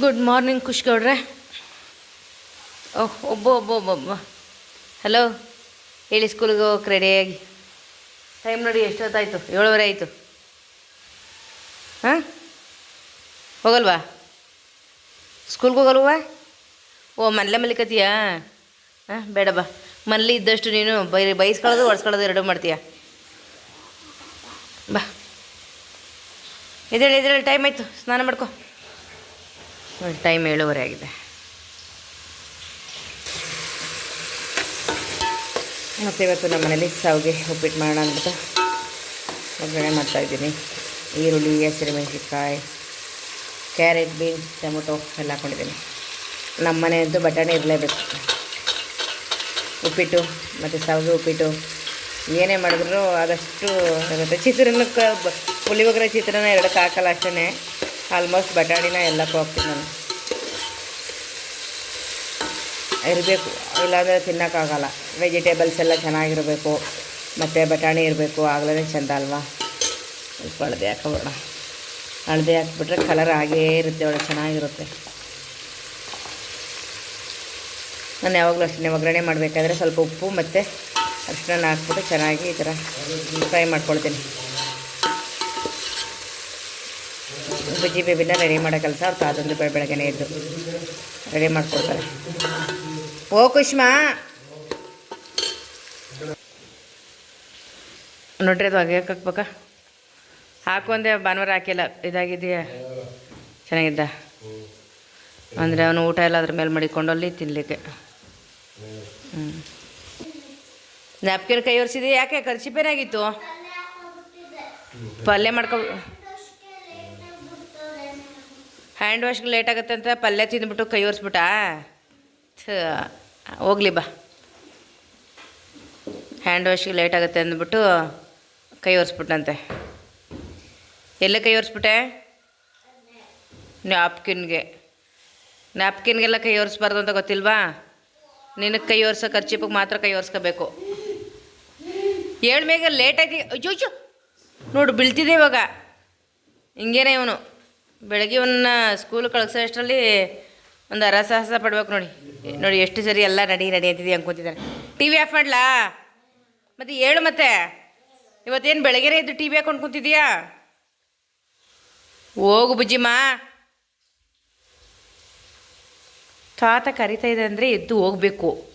Good morning ಖುಷ್ ಗೌಡ್ರೆ ಓಹ್ ಒಬ್ಬ ಒಬ್ಬ ಒಬ್ಬ ಒಬ್ಬ. ಹಲೋ ಹೇಳಿ ಸ್ಕೂಲಿಗೆ ಹೋಗಕ್ಕೆ ರೆಡಿಯಾಗಿ ಟೈಮ್ ನೋಡಿ ಎಷ್ಟೊತ್ತಾಯಿತು? ಏಳುವರೆ ಆಯಿತು. ಹಾಂ? ಹೋಗಲ್ವಾ? ಸ್ಕೂಲ್ಗೆ ಹೋಗಲ್ವಾ? ಓ, ಮನೇಲೆ ಮಲಿಕತ್ತೀಯಾ ಹಾಂ, ಬೇಡ ಬಾ. ಮನೇಲಿ ಇದ್ದಷ್ಟು ನೀನು ಬೈ, ಬೈಸ್ಕೊಳ್ಳೋದು, ಒಡ್ಸ್ಕೊಳ್ಳೋದು ಎರಡೂ ಮಾಡ್ತೀಯ. ಬಾ. ಇದೇಳಿ ಇದೇಳಿ ಟೈಮ್ ಆಯಿತು. ಸ್ನಾನ ಮಾಡ್ಕೊ. ಟೈಮ್ ಏಳುವರೆ ಆಗಿದೆ. ಮತ್ತು ಇವತ್ತು ನಮ್ಮ ಮನೇಲಿ ಸಾವಿಗೆ ಉಪ್ಪಿಟ್ಟು ಮಾಡೋಣ ಅಂದ್ಬಿಟ್ಟು ಒಗ್ಗರಣೆ ಮಾಡ್ತಾಯಿದ್ದೀನಿ ಈರುಳ್ಳಿ ಹಸಿರುಮೆಣಸಿನ್ಕಾಯಿ ಕ್ಯಾರೆಟ್, ಬೀನ್ಸ್, ಟೊಮೊಟೊ ಎಲ್ಲ ಹಾಕ್ಕೊಂಡಿದ್ದೀನಿ ನಮ್ಮ ಮನೆಯಂತೂ ಬಟಾಣಿ ಇರಲೇಬೇಕು. ಉಪ್ಪಿಟ್ಟು ಮತ್ತು ಸಾವಿಗೆ ಉಪ್ಪಿಟ್ಟು ಏನೇ ಮಾಡಿದ್ರು ಆದಷ್ಟು ಚಿತ್ರಾನ್ನಕ್ಕೆ ಪುಳಿಯೋಗರೆ ಚಿತ್ರಾನ್ನ ಎರಡಕ್ಕೆ ಹಾಕಲ್ಲ ಅಷ್ಟೇ ಆಲ್ಮೋಸ್ಟ್ ಬಟಾಣಿನ ಎಲ್ಲ ಹಾಕ್ತೀನಿ ನಾನು. ಇರಬೇಕು, ಇಲ್ಲಾಂದರೆ ತಿನ್ನೋಕ್ಕಾಗಲ್ಲ ವೆಜಿಟೇಬಲ್ಸ್ ಎಲ್ಲ ಚೆನ್ನಾಗಿರಬೇಕು, ಮತ್ತು ಬಟಾಣಿ ಇರಬೇಕು ಆಗಲೇ ಚೆಂದ ಅಲ್ವಾ? ಸ್ವಲ್ಪ ಹಳದಿ ಹಾಕೋಬೇಡ ಹಳದಿ ಹಾಕ್ಬಿಟ್ರೆ ಕಲರ್ ಆಗೇ ಇರುತ್ತೆ ಒಳ್ಳೆ, ಚೆನ್ನಾಗಿರುತ್ತೆ. ನಾನು ಯಾವಾಗಲೂ ಅಷ್ಟೇ ಒಗ್ಗರಣೆ ಮಾಡಬೇಕಾದ್ರೆ ಸ್ವಲ್ಪ ಉಪ್ಪು ಮತ್ತು ಅರಿಶಿನ ಹಾಕ್ಬಿಟ್ಟು ಚೆನ್ನಾಗಿ ಈ ಥರ ಫ್ರೈ ಮಾಡ್ಕೊಳ್ತೀನಿ. ಬಜ್ಜಿ ಬೇಬಿನ ರೆಡಿ ಮಾಡೋ ಕೆಲಸ ಅವ್ರು ತಾತಂದು ಬೆಳೆ ಬೆಳಗ್ಗೆನೇ ಇದ್ದು ರೆಡಿ ಮಾಡ್ಕೊಡ್ತಾರೆ. ಓ ಕುಷ್ಮಾ! ನೋಡ್ರಿ ಅದು ಒಗ್ಯಾಕೆ ಹಾಕ್ಬೇಕಾ ಹಾಕು ಅಂದೆ, ಭಾನುವಾರ ಹಾಕಿಲ್ಲ. ಇದಾಗಿದೆಯಾ? ಚೆನ್ನಾಗಿದ್ದ? ಅಂದರೆ ಅವನು ಊಟ ಎಲ್ಲ ಅದ್ರ ಮೇಲೆ ಮಡಿಕೊಂಡು ಅಲ್ಲಿ ತಿನ್ನಲಿಕ್ಕೆ ಹ್ಞೂ ನ್ಯಾಪ್ಕಿನ್ ಕೈ ಒರೆಸಿದೆ ಯಾಕೆ? ಕರ್ಚಿಪೇನಾಗಿತ್ತು? ಪಲ್ಯ ಮಾಡ್ಕೊ ಹ್ಯಾಂಡ್ ವಾಶ್ಗೆ ಲೇಟ್ ಆಗುತ್ತೆ ಅಂತ ಪಲ್ಯ ತಿಂದ್ಬಿಟ್ಟು ಕೈ ಒರೆಸ್ಬಿಟ್ಟಾ? ಹೋಗ್ಲಿ ಬಾ. ಹ್ಯಾಂಡ್ ವಾಶ್ಗೆ ಲೇಟ್ ಆಗುತ್ತೆ ಅಂದ್ಬಿಟ್ಟು ಕೈ ಒರೆಸ್ಬಿಟ್ಟಂತೆ ಎಲ್ಲ ಕೈ ಒರೆಸ್ಬಿಟ್ಟೆ? ನ್ಯಾಪ್ಕಿನ್ಗೆ ನ್ಯಾಪ್ಕಿನ್ಗೆಲ್ಲ ಕೈ ಒರೆಸ್ಬಾರ್ದು ಅಂತ ಗೊತ್ತಿಲ್ವಾ? ನಿನಗೆ ಕೈ ಒರೆಸೋ ಖರ್ಚಿಪಿಗೆ ಮಾತ್ರ ಕೈ ಒರೆಸ್ಕೋಬೇಕು. ಏಳು ಲೇಟಾಗಿ ಅಯ್ಯೋ ನೋಡು ಬೀಳ್ತಿದೆ ಇವಾಗ. ಹಿಂಗೇನೆ ಇವನು. ಬೆಳಗ್ಗೆ ಇವನ್ನ ಸ್ಕೂಲ್ ಕಳಿಸೋ ಅಷ್ಟರಲ್ಲಿ ಒಂದು ಅರಸಾಹಸ ಪಡ್ಬೇಕು ನೋಡಿ. ನೋಡಿ ಎಷ್ಟು ಸರಿ ಎಲ್ಲ ನಡಿ ನಡಿ ಅಂತಿದ್ದೀವಿ ಅಂದ್ಕೊತಿದ್ದಾರೆ ಟಿ ವಿ ಆಫ್ ಮಾಡ್ಲಾ? ಮತ್ತು ಹೇಳು ಮತ್ತೆ. ಇವತ್ತೇನು ಬೆಳಗ್ಗೆನೇ ಇದ್ದು ಟಿ ವಿ ಹಾಕೊಂಡು ಕುಂತಿದ್ಯಾ? ಹೋಗು ಬುಜ್ಜಿಮ್ಮ. ತಾತ ಕರಿತಾ ಇದೆ ಅಂದರೆ ಎದ್ದು ಹೋಗಬೇಕು.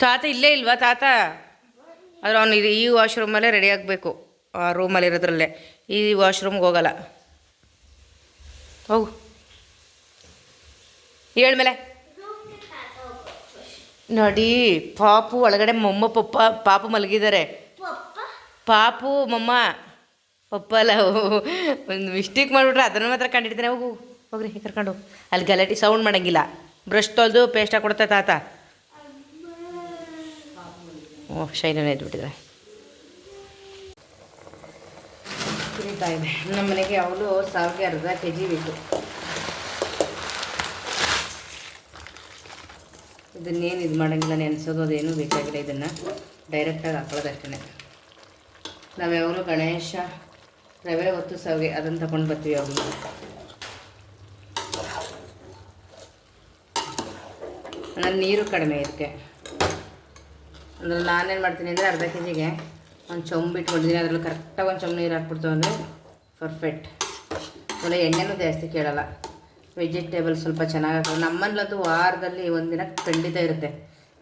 ತಾತ ಇಲ್ಲೇ ಇಲ್ವಾ ತಾತ? ಆದರೆ ಅವನು ಇದು ಈ ವಾಶ್ರೂಮಲ್ಲೇ ರೆಡಿ ಆಗಬೇಕು. ಆ ರೂಮಲ್ಲಿ ಇರೋದ್ರಲ್ಲೇ ಈ ವಾಶ್ರೂಮ್ಗೆ ಹೋಗಲ್ಲ. ಹೋಗು. ಹೇಳ್ಮೇಲೆ. ನೋಡಿ, ಪಾಪು ಒಳಗಡೆ ಮೊಮ್ಮ ಪಪ್ಪ, ಪಾಪು ಮಲಗಿದ್ದಾರೆ. ಪಾಪು, ಮೊಮ್ಮ. ಪಪ್ಪ ಅಲ್ಲ ಒಂದು ಮಿಸ್ಟೇಕ್ ಮಾಡಿಬಿಟ್ರೆ ಅದನ್ನು ಮಾತ್ರ ಕಂಡಿಡ್ತಾನೆ. ಹೋಗು, ಹೋಗ್ರಿ, ಕರ್ಕೊಂಡು ಅಲ್ಲಿ ಗಲಾಟೆ ಸೌಂಡ್ ಮಾಡೋಂಗಿಲ್ಲ. ಬ್ರಷ್ ತೊಳೆದು ಪೇಸ್ಟ್ ಹಾಕೊಡ್ತಾ ತಾತ. ಓ ಶೈನ ಎದ್ಬಿಟ್ಟಿದ್ರೆ ಕುರಿತಾ ಇದೆ ನಮ್ಮ ಮನೆಗೆ ಅವಳು ಸಾವಿಗೆ ಅರ್ಧ ಕೆ ಜಿ ಬೇಕು ಇದನ್ನೇನು ಇದು ಮಾಡೋಂಗಿಲ್ಲ, ನೆನೆಸೋದು, ಅದೇನು ಬೇಕಾಗಿಲ್ಲ, ಇದನ್ನು ಡೈರೆಕ್ಟಾಗಿ ಹಾಕೊಳ್ಳೋದಷ್ಟೇ ನಾವು ಯಾವಾಗಲೂ ಗಣೇಶ ರವೆ ಹೊತ್ತು ಸಾವಿಗೆ ಅದನ್ನು ತಗೊಂಡು ಬರ್ತೀವಿ ಯಾವಾಗಲೂ ನನ್ನ ನೀರು ಕಡಿಮೆ ಇದಕ್ಕೆ ಅಂದರೆ ನಾನೇನು ಮಾಡ್ತೀನಿ ಅಂದರೆ ಅರ್ಧ ಕೆ ಜಿಗೆ ಒಂದು ಚೊಂಬು ಇಟ್ಕೊಂಡಿದ್ದೀನಿ ಅದರಲ್ಲಿ ಕರೆಕ್ಟಾಗಿ ಒಂದು ಚೊಂಬು ನೀರು ಹಾಕ್ಬಿಡ್ತು ಅಂದರೆ ಪರ್ಫೆಕ್ಟ್ ಒಳ್ಳೆ ಎಣ್ಣೆನೂ ಜಾಸ್ತಿ ಕೇಳಲ್ಲ. ವೆಜಿಟೇಬಲ್ ಸ್ವಲ್ಪ ಚೆನ್ನಾಗಿ ಹಾಕೋದು ನಮ್ಮಲ್ಲಂತೂ ವಾರದಲ್ಲಿ ಒಂದಿನ ಖಂಡಿತ ಇರುತ್ತೆ.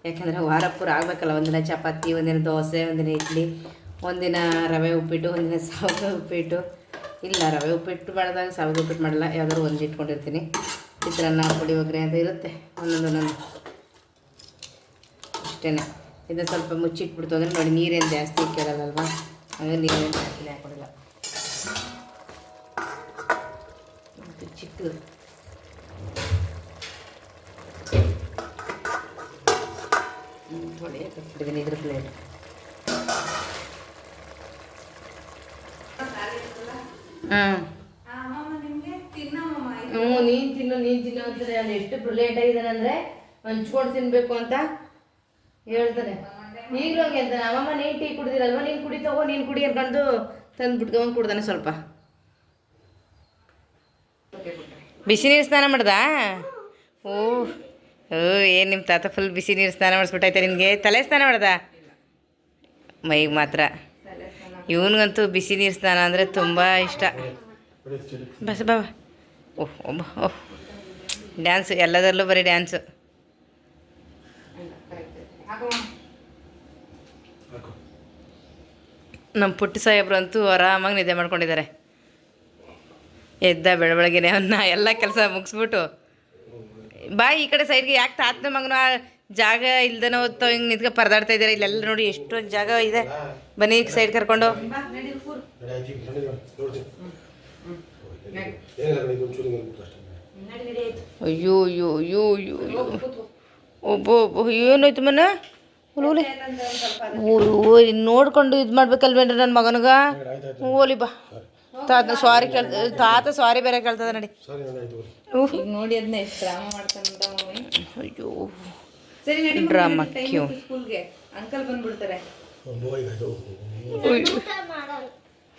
ಯಾಕೆಂದರೆ ವಾರ ಪೂರ ಆಗಬೇಕಲ್ಲ ಒಂದಿನ ಚಪಾತಿ ಒಂದಿನ ದೋಸೆ ಒಂದಿನ ಇಡ್ಲಿ ಒಂದಿನ ರವೆ ಉಪ್ಪಿಟ್ಟು ಒಂದಿನ ಸಾವಿಗೆ ಉಪ್ಪಿಟ್ಟು. ಇಲ್ಲ, ರವೆ ಉಪ್ಪಿಟ್ಟು ಮಾಡಿದಾಗ ಸಾವಿಗೆ ಉಪ್ಪಿಟ್ಟು ಮಾಡಲ್ಲ. ಯಾವ್ದಾದ್ರು ಒಂದು ಇಟ್ಕೊಂಡಿರ್ತೀನಿ. ಚಿತ್ರಾನ್ನ ಒಗ್ಗರಣೆ ಅಂತ ಇರುತ್ತೆ. ಒಂದೊಂದು ಒಂದೊಂದು. ಅಷ್ಟೇ ಇದು ಸ್ವಲ್ಪ ಮುಚ್ಚಿಟ್ಬಿಡ್ತು ಅಂದರೆ ನೋಡಿ ನೀರೇನು ಜಾಸ್ತಿ ಕೇಳಲ್ಲಲ್ವಾ ಹಂಗೆ ನೀರೇನು ಜಾಸ್ತಿ ಹಾಕೊಡಲ್ಲ ಮತ್ತು ಚಿಕ್ಕದು ಹೊಡೆಯಕ್ಕೆ ಹಾಕ್ಬಿಟ್ಟಿದ್ದೀನಿ ಇದ್ರ ಪ್ಲೇಟ್ ಹಾಂ ಹ್ಞೂ ನೀನು ತಿನ್ನು ನೀನು ತಿನ್ನು ಅಂತಾರೆ ನಾನು ಎಷ್ಟು ಲೇಟ್ ಅಂದರೆ, ಹಂಚ್ಕೊಂಡು ತಿನ್ನಬೇಕು ಅಂತ. ಹೇಳ್ತಾನೆ. ಈಗಲೂ ಹಂಗೆ ಹೇಳ್ತಾನೆ ಅವಮ್ಮ ನೀನು ಟೀ ಕುಡ್ದಿರಲ್ವ? ನೀನು ಕುಡಿ, ತಗೋ, ನೀನು ಕುಡಿ ಅನ್ಕೊಂಡು ತಂದು ಬಿಟ್ಕೊಂಡು ಕುಡ್ದಾನೆ ಸ್ವಲ್ಪ. ಬಿಸಿ ನೀರು ಸ್ನಾನ ಮಾಡ್ದಾ? ಓ ಓ, ಏನು ನಿಮ್ಮ ತಾತ ಫುಲ್ ಬಿಸಿ ನೀರು ಸ್ನಾನ ಮಾಡಿಸ್ಬಿಟ್ಟೈತೆ ನಿನಗೆ? ತಲೆ ಸ್ನಾನ ಮಾಡ್ದ? ಮೈಗೆ ಮಾತ್ರ. ಇವನಿಗಂತೂ ಬಿಸಿ ನೀರು ಸ್ನಾನ ಅಂದರೆ ತುಂಬ ಇಷ್ಟ. ಬಸ್ ಬಾಬಾ ಓಹ್ ಒಬ್ಬ ಓಹ್ ಡ್ಯಾನ್ಸು, ಎಲ್ಲದರಲ್ಲೂ ಬರೀ ಡ್ಯಾನ್ಸು. ನಮ್ಮ ಪುಟ್ಟಿ ಸಾಹೇಬ್ರು ಅಂತೂ ಆರಾಮಾಗಿ ನಿದ್ದೆ ಮಾಡ್ಕೊಂಡಿದ್ದಾರೆ. ಎದ್ದ ಬೆಳಬೆಳಗ್ಗೆನೆ ಅವನ್ನ ಎಲ್ಲ ಕೆಲಸ ಮುಗಿಸ್ಬಿಟ್ಟು. ಬಾಯ್ ಈ ಕಡೆ ಸೈಡ್ಗೆ ಯಾಕೆ ತಾತನ ಮಗನ ಜಾಗ ಇಲ್ದನ ಹೊತ್ತು ಹಿಂಗೆ ನಿಂತ್ಕೊ ಪರದಾಡ್ತಾ ಇದ್ದಾರೆ. ಇಲ್ಲೆಲ್ಲ ನೋಡಿ ಎಷ್ಟೊಂದು ಜಾಗ ಇದೆ. ಬನ್ನಿ ಈಗ ಸೈಡ್ ಕರ್ಕೊಂಡು. ಅಯ್ಯೋ ಅಯ್ಯೋ ಅಯ್ಯೋ ಅಯ್ಯೋ. ಅಯ್ಯೋ ಒಬ್ಬ ಏನಾಯ್ತು ಮನ? ಓಲಿ ಓ ನೋಡ್ಕೊಂಡು ಇದು ಮಾಡ್ಬೇಕಲ್ವೇನ್ರಿ ನನ್ನ ಮಗನಗ? ಓಲಿ ಬಾ. ತಾತ ಸಾರಿ ಕೇಳ್ ತಾತ ಸಾರಿ ಬೇರೆ ಕೇಳ್ತದ ನಡಿ. ನೋಡಿ ಅದನ್ನ ಎಷ್ಟು ಡ್ರಾಮಾ ಮಾಡ್ತಾನ ಅಯ್ಯೋ. ಸರಿ ನಡಿ ಡ್ರಾಮಾ ಕ್ಯೂ. ಸ್ಕೂಲ್ಗೆ ಅಂಕಲ್ ಬಂದ್ಬಿಡ್ತಾರೆ.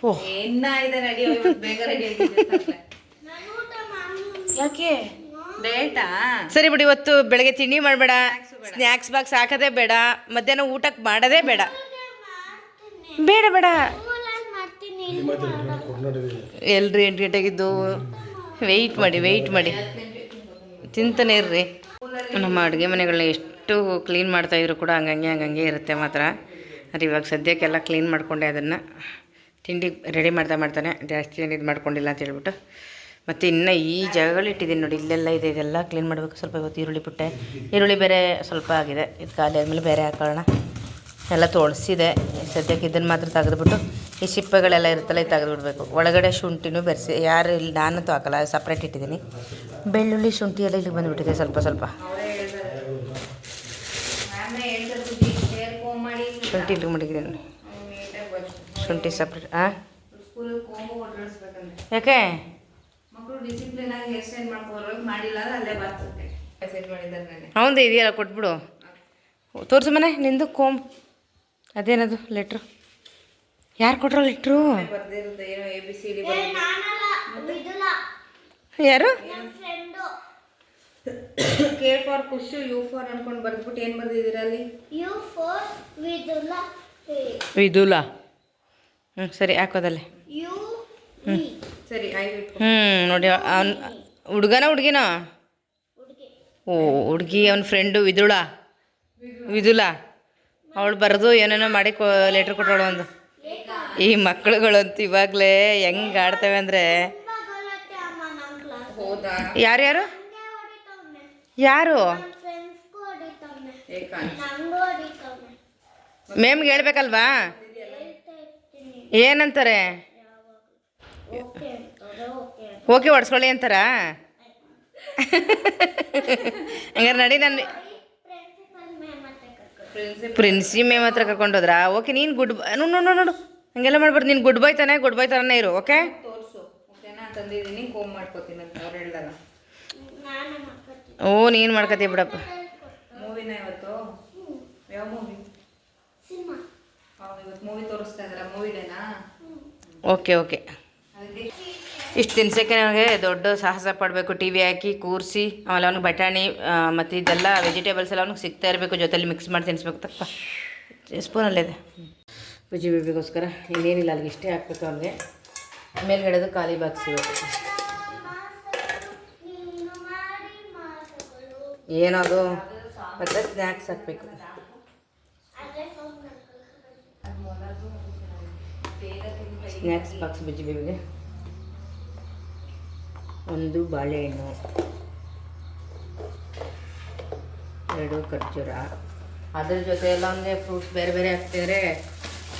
ಓಹ್ ಇನ್ನ ಇದೆ ನಡಿ ಇವತ್ತು ಬೇಗ ರೆಡಿ ಆಗಿದ್ದೆ ಯಾಕೆ? ಡೇಟಾ ಸರಿ ಬಿಡಿ ಇವತ್ತು ಬೆಳಗ್ಗೆ ತಿಂಡಿ ಮಾಡಬೇಡ. ಸ್ನ್ಯಾಕ್ಸ್ ಬಾಕ್ಸ್ ಹಾಕೋದೇ ಬೇಡ. ಮಧ್ಯಾಹ್ನ ಊಟಕ್ಕೆ ಮಾಡೋದೇ ಬೇಡ. ಬೇಡ ಬೇಡ. ಎಲ್ರಿ ಎಂಟು ಗಂಟೆಗಿದ್ದು ವೆಯ್ಟ್ ಮಾಡಿ ವೆಯ್ಟ್ ಮಾಡಿ. ತಿಂತಾನೆ ಇರ್ರಿ. ನಮ್ಮ ಅಡುಗೆ ಮನೆಗಳನ್ನ ಎಷ್ಟು ಕ್ಲೀನ್ ಮಾಡ್ತಾ ಮಾಡ್ತಾಯಿದ್ರು ಕೂಡ ಹಂಗಂಗೆ ಹಂಗಂಗೆ ಇರುತ್ತೆ ಮಾತ್ರ. ಅದು ಇವಾಗ ಸದ್ಯಕ್ಕೆಲ್ಲ ಕ್ಲೀನ್ ಮಾಡಿಕೊಂಡೆ ಅದನ್ನು. ತಿಂಡಿ ರೆಡಿ ಮಾಡ್ತಾ ಮಾಡ್ತಾನೆ. ಜಾಸ್ತಿ ಏನು ಇದು ಮಾಡ್ಕೊಂಡಿಲ್ಲ ಅಂತ ಹೇಳ್ಬಿಟ್ಟು. ಮತ್ತು ಇನ್ನು ಈ ಜಾಗಗಳು ಇಟ್ಟಿದ್ದೀನಿ ನೋಡಿ ಇಲ್ಲೆಲ್ಲ ಇದೆ ಇದೆಲ್ಲ ಕ್ಲೀನ್ ಮಾಡಬೇಕು. ಸ್ವಲ್ಪ ಇವತ್ತು ಈರುಳ್ಳಿ ಬಿಟ್ಟೆ ಈರುಳ್ಳಿ ಬೇರೆ ಸ್ವಲ್ಪ ಆಗಿದೆ. ಇದು ಖಾಲಿ ಆದಮೇಲೆ ಬೇರೆ ಹಾಕೋಣ ಎಲ್ಲ ತೋಳಿಸಿದೆ. ಸದ್ಯಕ್ಕೆ ಇದನ್ನು ಮಾತ್ರ ತೆಗೆದುಬಿಟ್ಟು ಈ ಸಿಪ್ಪೆಗಳೆಲ್ಲ ಇರುತ್ತಲ್ಲ ಇದು ತೆಗೆದುಬಿಡ್ಬೇಕು. ಒಳಗಡೆ ಶುಂಠಿನೂ ಬೆರೆಸಿ ಯಾರು ಇಲ್ಲಿ ನಾನಂತೂ ಹಾಕಲ್ಲ ಸಪ್ರೇಟ್ ಇಟ್ಟಿದ್ದೀನಿ. ಬೆಳ್ಳುಳ್ಳಿ ಶುಂಠಿ ಎಲ್ಲ ಇಲ್ಲಿಗೆ ಬಂದುಬಿಟ್ಟಿದೆ ಸ್ವಲ್ಪ ಸ್ವಲ್ಪ. ಶುಂಠಿ ಇಲ್ಲಿಗೆ ಮಡಗಿದ್ದೀನಿ ಶುಂಠಿ ಸಪ್ರೇಟ್ ಹಾಂ ಯಾಕೆ? ಮಕ್ಕಳು ಡಿಸಿಪ್ಲಿನ್ ಆಗಿ ಹೇರ್ ಸ್ಟೈಲ್ ಮಾಡ್ಕೋರು ಮಾಡಿಲ್ಲ ಅಂದ್ರೆ ಅಲ್ಲೇ ಬರ್ತದೆ. ಮೆಸೇಜ್ ಮಾಡಿದ್ದಾರೆ ನನಗೆ. ಹೌದು ಇದೆಯಲ್ಲ ಕೊಟ್ಬಿಡು. ತೋರಿಸು ಮನೆ ನಿಂದು ಕೋಮ್. ಅದೇನದು ಲೆಟ್ರು ಯಾರು ಕೊಟ್ರ ಲೆಟ್ರು ಬರ್ದಿರುತ್ತೆ ಏನೋ ಎ ಬಿ ಸಿ ಡಿ ಯಾರು? ಕೆ ಫಾರ್ ಖುಷು ಯು ಫಾರ್ ಅನ್ಕೊಂಡು ಬರ್ದ್ಬಿಟ್ಟು ಏನು ಬರ್ದಿದ್ದೀರಾ ಅಲ್ಲಿ? You ವಿದುಲಾ. ವಿದುಲಾ. ಹ್ಞೂ ಸರಿ ಹಾಕೋದಲ್ಲೇ. ಆಯ್ತು ಹ್ಞೂ ನೋಡಿ ಅವ್ನ ಹುಡುಗನ ಹುಡುಗಿನ? ಹುಡುಗಿ. ಓ ಹುಡುಗಿ ಅವನ ಫ್ರೆಂಡು ವಿದುಳ? ವಿದುಳ? ಅವಳು ಬರೆದು ಏನೇನೋ ಮಾಡಿ ಕೊ ಲೆಟ್ರ್ ಕೊಟ್ಟವಳು ಒಂದು. ಈ ಮಕ್ಕಳುಗಳಂತೂ ಇವಾಗಲೇ ಹೆಂಗೆ ಆಡ್ತೇವೆ ಅಂದರೆ. ಯಾರ್ಯಾರು? ಯಾರು? ಮೇಮ್ಗೆ ಹೇಳ್ಬೇಕಲ್ವಾ? ಏನಂತಾರೆ? ಓಕೆ ಓಕೆ ಓಕೆ ಹೊಡ್ಸ್ಕೊಳ್ಳಿ ಅಂತಾರ? ಹಂಗಾರೆ ನಡಿ ಕರ್ಕೊಂಡು ಪ್ರಿನ್ಸಿಪಲ್ ಪ್ರಿನ್ಸಿ ಮೇಮ್ ಹತ್ರ ಕರ್ಕೊಂಡೋದ್ರಾ ಓಕೆ ನೀನು ಗುಡ್ ನೋಡು ನೋಡು ನೋಡು ಹಂಗೆಲ್ಲ ಮಾಡ್ಬಾರ್ದು ನೀನು ಗುಡ್ ಬೈ ತಾನೆ ಗುಡ್ ಬೈ ಥರನೇ ಇರು ಓಕೆ? ತೋರಿಸು ಓಕೆನಾ? ತಂದಿದ್ದೀನಿ ಕೋಮ್ ಮಾಡ್ಕೋತೀನಿ ಅಂತ ನಾನು ಮಕ್ಕಳು ಓ ನೀನು ಮಾಡ್ಕತಿ ಬಿಡಪ್ಪ. ಓಕೆ ಇವತ್ತು ಇಷ್ಟು ತಿನ್ಸೋಕ್ಕೆ ನನಗೆ ದೊಡ್ಡ ಸಾಹಸ ಪಡಬೇಕು. ಟಿ ವಿ ಹಾಕಿ, ಕೂರಿಸಿ, ಆಮೇಲೆ ಅವ್ನಿಗೆ ಬಟಾಣಿ ಮತ್ತು ಇದೆಲ್ಲ ವೆಜಿಟೇಬಲ್ಸ್ ಎಲ್ಲ ಅವ್ನಿಗೆ ಸಿಗ್ತಾ ಇರಬೇಕು ಜೊತೆಯಲ್ಲಿ ಮಿಕ್ಸ್ ಮಾಡಿ ತಿನ್ನಿಸ್ಬೇಕು ತಪ್ಪ. ಸ್ಪೂನಲ್ಲಿದೆ ಬಿಜಿ ಬೇಬಿಗೋಸ್ಕರ ಇನ್ನೇನಿಲ್ಲ, ಅಲ್ಲಿಗೆ ಇಷ್ಟೇ ಹಾಕ್ಬೇಕು ಅವ್ನಿಗೆ. ಮೇಲ್ಗಡೆದು ಖಾಲಿ ಬಾಕ್ಸ್ ಏನದು? ಮತ್ತು ಸ್ನ್ಯಾಕ್ಸ್ ಹಾಕಬೇಕು. ಸ್ನ್ಯಾಕ್ಸ್ ಬಾಕ್ಸ್ ಬಿಜಿ ಬೇಬಿಗೆ ಒಂದು ಬಾಳೆಹಣ್ಣು, ಎರಡು ಖರ್ಜೂರ. ಅದ್ರ ಜೊತೆ ಎಲ್ಲ ಅವನಿಗೆ ಫ್ರೂಟ್ಸ್ ಬೇರೆ ಬೇರೆ ಹಾಕ್ತಿದ್ರೆ.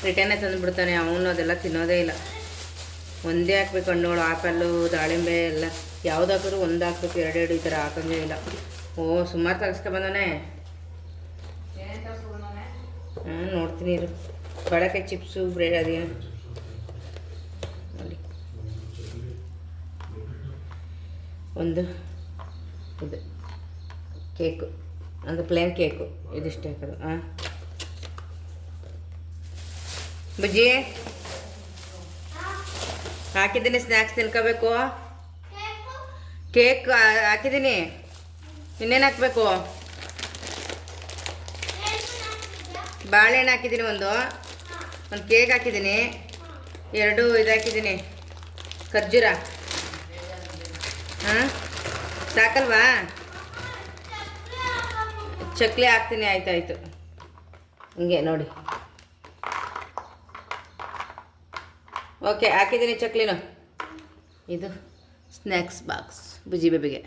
ರಿಟರ್ನೇ ತಂದುಬಿಡ್ತಾನೆ ಅವನು, ಅದೆಲ್ಲ ತಿನ್ನೋದೇ ಇಲ್ಲ. ಒಂದೇ ಹಾಕ್ಬೇಕು ಹಣ್ಣುಗಳು, ಆಪಲ್ಲು, ದಾಳಿಂಬೆ ಎಲ್ಲ. ಯಾವ್ದು ಹಾಕಿದ್ರು ಒಂದು ಹಾಕ್ಬೇಕು, ಎರಡೆರಡು ಈ ಥರ ಹಾಕಂಗೇ ಇಲ್ಲ. ಓ, ಸುಮಾರು ತರಿಸ್ಕೊಂಬಂದಾನೆ ಹಾಂ ನೋಡ್ತೀನಿ ಇರು. ಬಳಕೆ ಚಿಪ್ಸು ಬ್ರೆಡ್ ಅದೇನು? ಒಂದು ಇದು ಕೇಕು, ಒಂದು ಪ್ಲೇನ್ ಕೇಕು, ಇದಿಷ್ಟು ಹಾಕೋದು ಹಾಂ ಬಜ್ಜಿ, ಹಾಕಿದ್ದೀನಿ ಸ್ನ್ಯಾಕ್ಸ್ ತಿನ್ಕೋಬೇಕು ಕೇಕ್ ಹಾಕಿದ್ದೀನಿ. ಇನ್ನೇನು ಹಾಕಬೇಕು? ಬಾಳೆಹಣ್ಣು ಹಾಕಿದ್ದೀನಿ ಒಂದು. ಒಂದು ಕೇಕ್ ಹಾಕಿದ್ದೀನಿ. ಎರಡು ಇದು ಹಾಕಿದ್ದೀನಿ ಖರ್ಜೂರ. ಹಾಂ? ಸಾಕಲ್ವಾ? ಚಕ್ಲಿ ಹಾಕ್ತೀನಿ ಆಯ್ತು ಆಯಿತು ಹಿಂಗೆ ನೋಡಿ. ಓಕೆ, ಹಾಕಿದ್ದೀನಿ ಚಕ್ಲಿನೂ. ಇದು ಸ್ನ್ಯಾಕ್ಸ್ ಬಾಕ್ಸ್ ಬುಜಿ ಬೇಬಿಗೆ.